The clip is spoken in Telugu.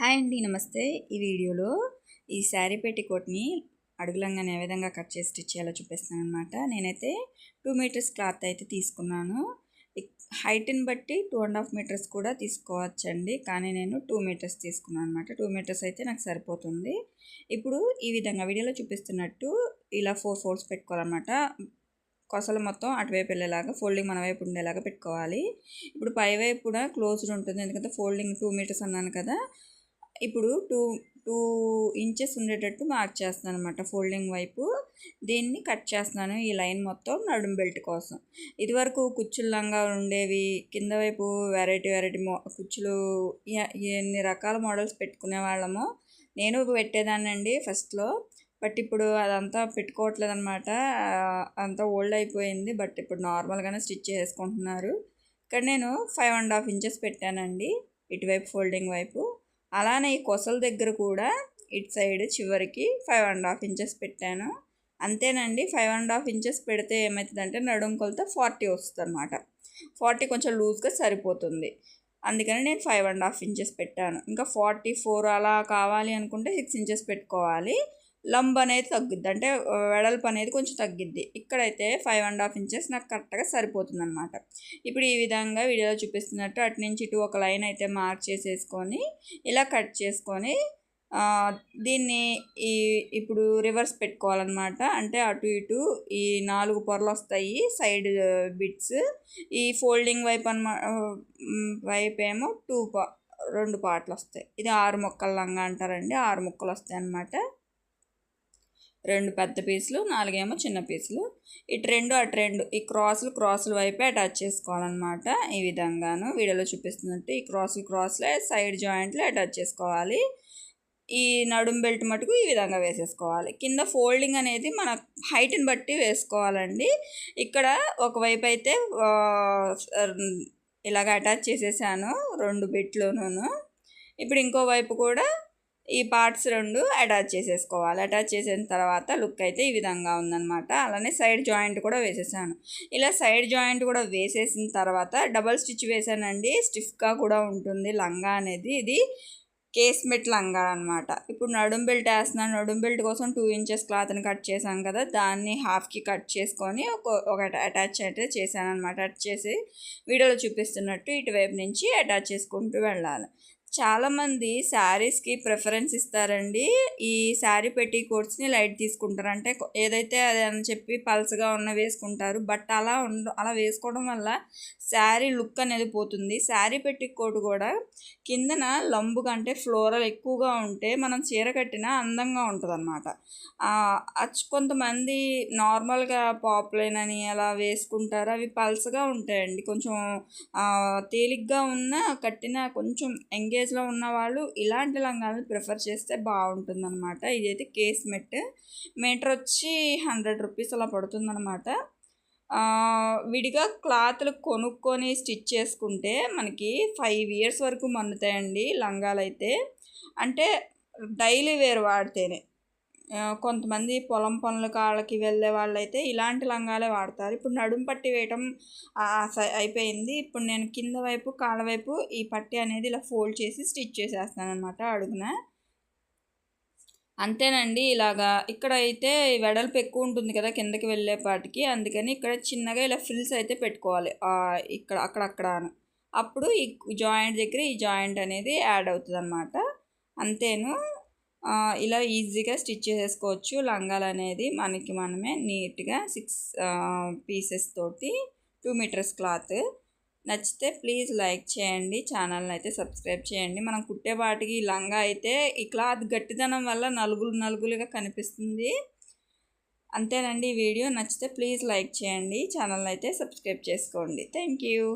హాయ్ అండి నమస్తే. ఈ వీడియోలో ఈ శారీ పెట్టికోట్ని అడుగులంగానే ఏ విధంగా కట్ చేసి స్టిచ్ చేయాలో చూపిస్తాను అనమాట నేనైతే టూ మీటర్స్ క్లాత్ అయితే తీసుకున్నాను. హైట్ని బట్టి టూ అండ్ హాఫ్ మీటర్స్ కూడా తీసుకోవచ్చండి. కానీ నేను టూ మీటర్స్ తీసుకున్నాను అనమాట టూ మీటర్స్ అయితే నాకు సరిపోతుంది. ఇప్పుడు ఈ విధంగా వీడియోలో చూపిస్తున్నట్టు ఇలా ఫోర్ ఫోర్స్ పెట్టుకోవాలన్నమాట. కొసలు మొత్తం అటువైపు వెళ్ళేలాగా ఫోల్డింగ్ మన వైపు ఉండేలాగా పెట్టుకోవాలి. ఇప్పుడు పై వైపు కూడా క్లోజ్డ్ ఉంటుంది. ఎందుకంటే ఫోల్డింగ్ టూ మీటర్స్ అన్నాను కదా ఇప్పుడు టూ టూ ఇంచెస్ ఉండేటట్టు మార్క్ చేస్తున్నాను అనమాట ఫోల్డింగ్ వైపు. దీన్ని కట్ చేస్తున్నాను ఈ లైన్ మొత్తం నడుం బెల్ట్ కోసం. ఇదివరకు కుచ్చుల్లంగా ఉండేవి కింద వైపు వెరైటీ వెరైటీ మో కుచ్చులు ఎన్ని రకాల మోడల్స్ పెట్టుకునే వాళ్ళము నేను పెట్టేదాన్నండి ఫస్ట్లో. బట్ ఇప్పుడు అదంతా పెట్టుకోవట్లేదు అనమాట అంతా ఓల్డ్ అయిపోయింది. బట్ ఇప్పుడు నార్మల్గానే స్టిచ్ చేసుకుంటున్నారు ఇక్కడ నేను ఫైవ్ అండ్ హాఫ్ ఇంచెస్ పెట్టానండి ఇటువైపు ఫోల్డింగ్ వైపు. అలానే ఈ కొసల దగ్గర కూడా ఇటు సైడ్ చివరికి ఫైవ్ అండ్ హాఫ్ ఇంచెస్ పెట్టాను. అంతేనండి ఫైవ్ అండ్ హాఫ్ ఇంచెస్ పెడితే ఏమవుతుందంటే నడుం కొలత ఫార్టీ వస్తుంది అనమాట ఫార్టీ కొంచెం లూజ్గా సరిపోతుంది. అందుకని నేను ఫైవ్ అండ్ హాఫ్ ఇంచెస్ పెట్టాను. ఇంకా ఫార్టీ ఫోర్ అలా కావాలి అనుకుంటే సిక్స్ ఇంచెస్ పెట్టుకోవాలి. లంబ్ అనేది తగ్గుద్ది. అంటే వెడల్పు అనేది కొంచెం తగ్గిద్ది. ఇక్కడైతే ఫైవ్ అండ్ హాఫ్ ఇంచెస్ నాకు కరెక్ట్గా సరిపోతుంది అనమాట ఇప్పుడు ఈ విధంగా వీడియోలో చూపిస్తున్నట్టు అటు నుంచి ఇటు ఒక లైన్ అయితే మార్క్ చేసేసుకొని ఇలా కట్ చేసుకొని దీన్ని ఈ ఇప్పుడు రివర్స్ పెట్టుకోవాలన్నమాట. అంటే అటు ఇటు ఈ నాలుగు పొరలు వస్తాయి సైడ్ బిట్స్. ఈ ఫోల్డింగ్ వైపు అనమా వైపు ఏమో టూ పా రెండు పాటలు వస్తాయి. ఇది ఆరు మొక్కల లంగా అంటారండి. ఆరు ముక్కలు వస్తాయి అన్నమాట రెండు పెద్ద పీసులు నాలుగేమో చిన్న పీసులు. ఇటు రెండు అటు రెండు. ఈ క్రాసులు క్రాసులు వైపే అటాచ్ చేసుకోవాలన్నమాట ఈ విధంగాను. వీడియోలో చూపిస్తున్నట్టు ఈ క్రాసులు క్రాస్లే సైడ్ జాయింట్లు అటాచ్ చేసుకోవాలి. ఈ నడుం బెల్ట్ మటుకు ఈ విధంగా వేసేసుకోవాలి. కింద ఫోల్డింగ్ అనేది మన హైట్ని బట్టి వేసుకోవాలండి. ఇక్కడ ఒకవైపు అయితే ఇలాగ అటాచ్ చేసేసాను రెండు బెట్లోనూ ఇప్పుడు ఇంకో వైపు కూడా ఈ పార్ట్స్ రెండు అటాచ్ చేసేసుకోవాలి. అటాచ్ చేసిన తర్వాత లుక్ అయితే ఈ విధంగా ఉందన్నమాట. అలానే సైడ్ జాయింట్ కూడా వేసేసాను. ఇలా సైడ్ జాయింట్ కూడా వేసేసిన తర్వాత డబల్ స్టిచ్ వేసానండి. స్టిఫ్గా కూడా ఉంటుంది లంగా అనేది. ఇది కేస్మెట్ లంగా అనమాట ఇప్పుడు నడుం బెల్ట్ వేస్తున్నాను. నడుం బెల్ట్ కోసం టూ ఇంచెస్ క్లాత్ని కట్ చేశాను కదా దాన్ని హాఫ్కి కట్ చేసుకొని ఒక ఒక అటాచ్ అయితే చేశాను అనమాట అటాచ్ చేసి వీడియోలో చూపిస్తున్నట్టు ఇటువైపు నుంచి అటాచ్ చేసుకుంటూ వెళ్ళాలి. చాలామంది శారీస్కి ప్రిఫరెన్స్ ఇస్తారండి. ఈ శారీ పెట్టి కోట్స్ని లైట్ తీసుకుంటారు. అంటే ఏదైతే అది అని చెప్పి పల్సగా ఉన్న వేసుకుంటారు. బట్ అలా ఉండ అలా వేసుకోవడం వల్ల శారీ లుక్ అనేది పోతుంది. శారీ పెట్టి కోట్ కూడా కిందన లంబు కంటే ఫ్లోరల్ ఎక్కువగా ఉంటే మనం చీర కట్టినా అందంగా ఉంటుంది అనమాట కొంతమంది నార్మల్గా పాపులైన్ అని అలా వేసుకుంటారు. అవి పల్సగా ఉంటాయండి. కొంచెం తేలిగ్గా ఉన్న కట్టిన కొంచెం ఎంగేజ్ ఎంగేజ్లో ఉన్న వాళ్ళు ఇలాంటి లంగాలను ప్రిఫర్ చేస్తే బాగుంటుందన్నమాట. ఇదైతే కేస్ మెట్. మీటర్ వచ్చి హండ్రెడ్ రూపీస్ అలా పడుతుందనమాట విడిగా క్లాత్లు కొనుక్కొని స్టిచ్ చేసుకుంటే మనకి ఫైవ్ ఇయర్స్ వరకు మన్నుతాయండి లంగాలు అయితే అంటే డైలీ వేర్ వాడితేనే. కొంతమంది పొలం పనుల కాళ్ళకి వెళ్ళే వాళ్ళైతే ఇలాంటి లంగాలే వాడతారు. ఇప్పుడు నడుము పట్టి వేయటం అయిపోయింది. ఇప్పుడు నేను కింద వైపు కాళ్ళ వైపు ఈ పట్టి అనేది ఇలా ఫోల్డ్ చేసి స్టిచ్ చేసేస్తాను అనమాట అడుగున. అంతేనండి ఇలాగా. ఇక్కడ అయితే వెడల్పు ఎక్కువ ఉంటుంది కదా కిందకి వెళ్ళేపాటికి అందుకని ఇక్కడ చిన్నగా ఇలా ఫ్రిల్స్ అయితే పెట్టుకోవాలి. ఇక్కడ అక్కడక్కడ అప్పుడు ఈ జాయింట్ దగ్గర ఈ జాయింట్ అనేది యాడ్ అవుతుంది అనమాట అంతేను. ఇలా ఈజీగా స్టిచ్ చేసేసుకోవచ్చు. లంగాలు అనేది మనకి మనమే నీట్గా సిక్స్ పీసెస్ తోటి టూ మీటర్స్ క్లాత్. నచ్చితే ప్లీజ్ లైక్ చేయండి. ఛానల్ని అయితే సబ్స్క్రైబ్ చేయండి. మనం కుట్టేపాటికి లంగా అయితే ఈ క్లాత్ గట్టిదనం వల్ల నలుగులు నలుగులుగా కనిపిస్తుంది. అంతేనండి ఈ వీడియో. నచ్చితే ప్లీజ్ లైక్ చేయండి. ఛానల్ని అయితే సబ్స్క్రైబ్ చేసుకోండి. Thank you.